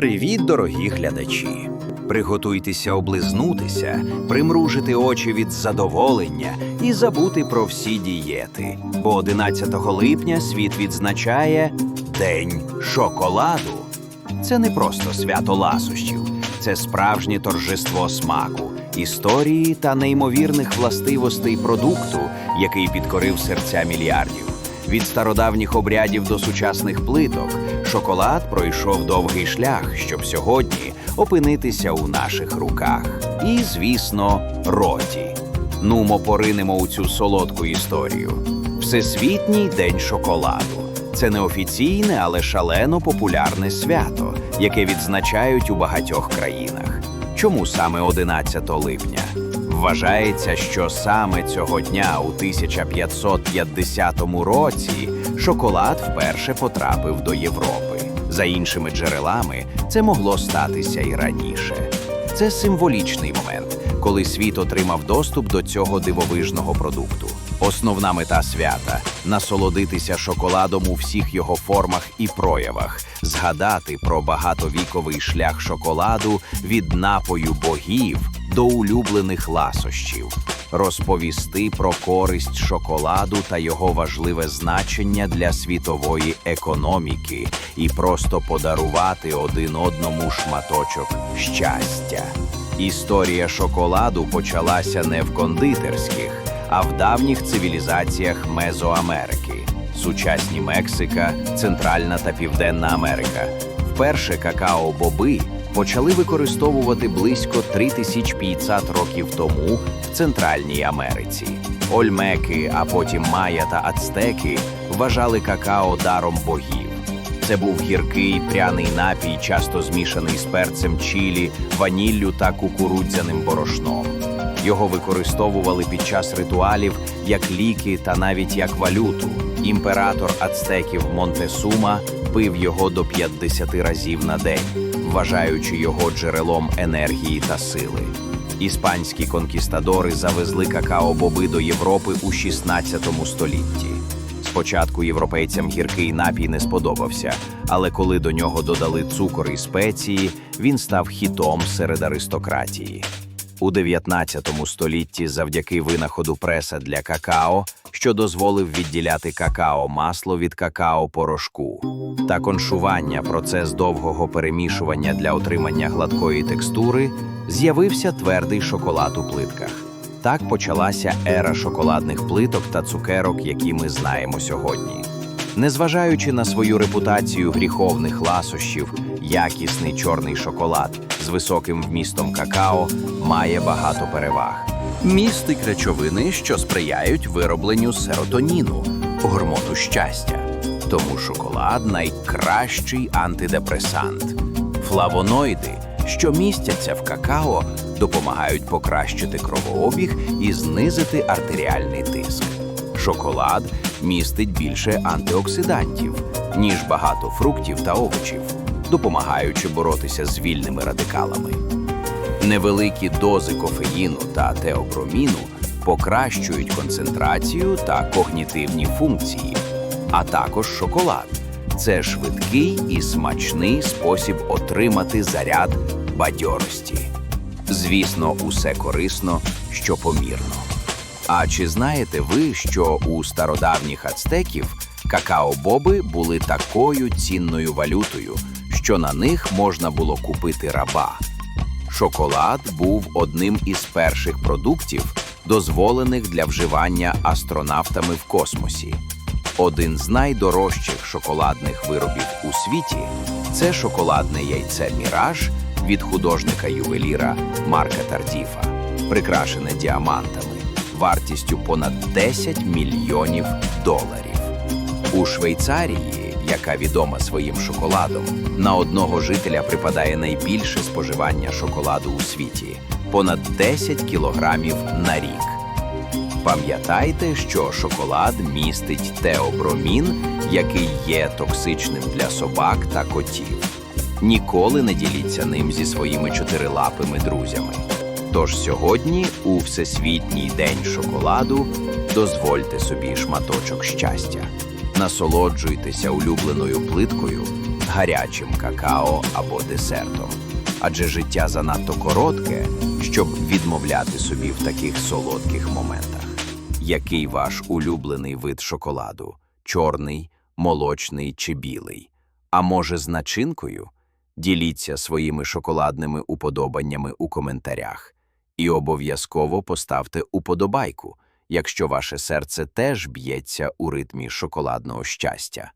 Привіт, дорогі глядачі! Приготуйтеся облизнутися, примружити очі від задоволення і забути про всі дієти. Бо 11 липня світ відзначає День шоколаду. Це не просто свято ласощів, це справжнє торжество смаку, історії та неймовірних властивостей продукту, який підкорив серця мільярдів. Від стародавніх обрядів до сучасних плиток шоколад пройшов довгий шлях, щоб сьогодні опинитися у наших руках. І, звісно, роті. Нумо поринемо у цю солодку історію. Всесвітній день шоколаду. Це не офіційне, але шалено популярне свято, яке відзначають у багатьох країнах. Чому саме 11 липня? Вважається, що саме цього дня у 1550 році шоколад вперше потрапив до Європи. За іншими джерелами, це могло статися і раніше. Це символічний момент, коли світ отримав доступ до цього дивовижного продукту. Основна мета свята насолодитися шоколадом у всіх його формах і проявах, згадати про багатовіковий шлях шоколаду від напою богів до улюблених ласощів, розповісти про користь шоколаду та його важливе значення для світової економіки і просто подарувати один одному шматочок щастя. Історія шоколаду почалася не в кондитерських, а в давніх цивілізаціях Мезоамерики, сучасні Мексика, Центральна та Південна Америка. Вперше какао-боби почали використовувати близько 3500 років тому в Центральній Америці. Ольмеки, а потім майя та ацтеки вважали какао даром богів. Це був гіркий пряний напій, часто змішаний з перцем чилі, ваніллю та кукурудзяним борошном. Його використовували під час ритуалів як ліки та навіть як валюту. Імператор ацтеків Монтесума пив його до 50 разів на день, вважаючи його джерелом енергії та сили. Іспанські конкістадори завезли какао-боби до Європи у 16 столітті. Спочатку європейцям гіркий напій не сподобався, але коли до нього додали цукор і спеції, він став хітом серед аристократії. У 19 столітті, завдяки винаходу преса для какао, що дозволив відділяти какао-масло від какао-порошку, та коншування процес довгого перемішування для отримання гладкої текстури, з'явився твердий шоколад у плитках. Так почалася ера шоколадних плиток та цукерок, які ми знаємо сьогодні. Незважаючи на свою репутацію гріховних ласощів, якісний чорний шоколад з високим вмістом какао має багато переваг. Містить речовини, що сприяють виробленню серотоніну, гормону щастя. Тому шоколад найкращий антидепресант. Флавоноїди, що містяться в какао, допомагають покращити кровообіг і знизити артеріальний тиск. Шоколад містить більше антиоксидантів, ніж багато фруктів та овочів, допомагаючи боротися з вільними радикалами. Невеликі дози кофеїну та теоброміну покращують концентрацію та когнітивні функції, а також шоколад. Це швидкий і смачний спосіб отримати заряд бадьорості. Звісно, усе корисно, що помірно. А чи знаєте ви, що у стародавніх ацтеків какао-боби були такою цінною валютою, що на них можна було купити раба? Шоколад був одним із перших продуктів, дозволених для вживання астронавтами в космосі. Один з найдорожчих шоколадних виробів у світі це шоколадне яйце Міраж від художника-ювеліра Марка Тардіфа, прикрашене діамантами вартістю понад 10 мільйонів доларів. У Швейцарії, яка відома своїм шоколадом, на одного жителя припадає найбільше споживання шоколаду у світі понад 10 кілограмів на рік. Пам'ятайте, що шоколад містить теобромін, який є токсичним для собак та котів. Ніколи не діліться ним зі своїми чотирилапими друзями. Тож сьогодні, у Всесвітній день шоколаду, дозвольте собі шматочок щастя. Насолоджуйтеся улюбленою плиткою гарячим какао або десертом. Адже життя занадто коротке, щоб відмовляти собі в таких солодких моментах. Який ваш улюблений вид шоколаду? Чорний, молочний чи білий? А може, з начинкою? Діліться своїми шоколадними уподобаннями у коментарях. І обов'язково поставте уподобайку, якщо ваше серце теж б'ється у ритмі шоколадного щастя.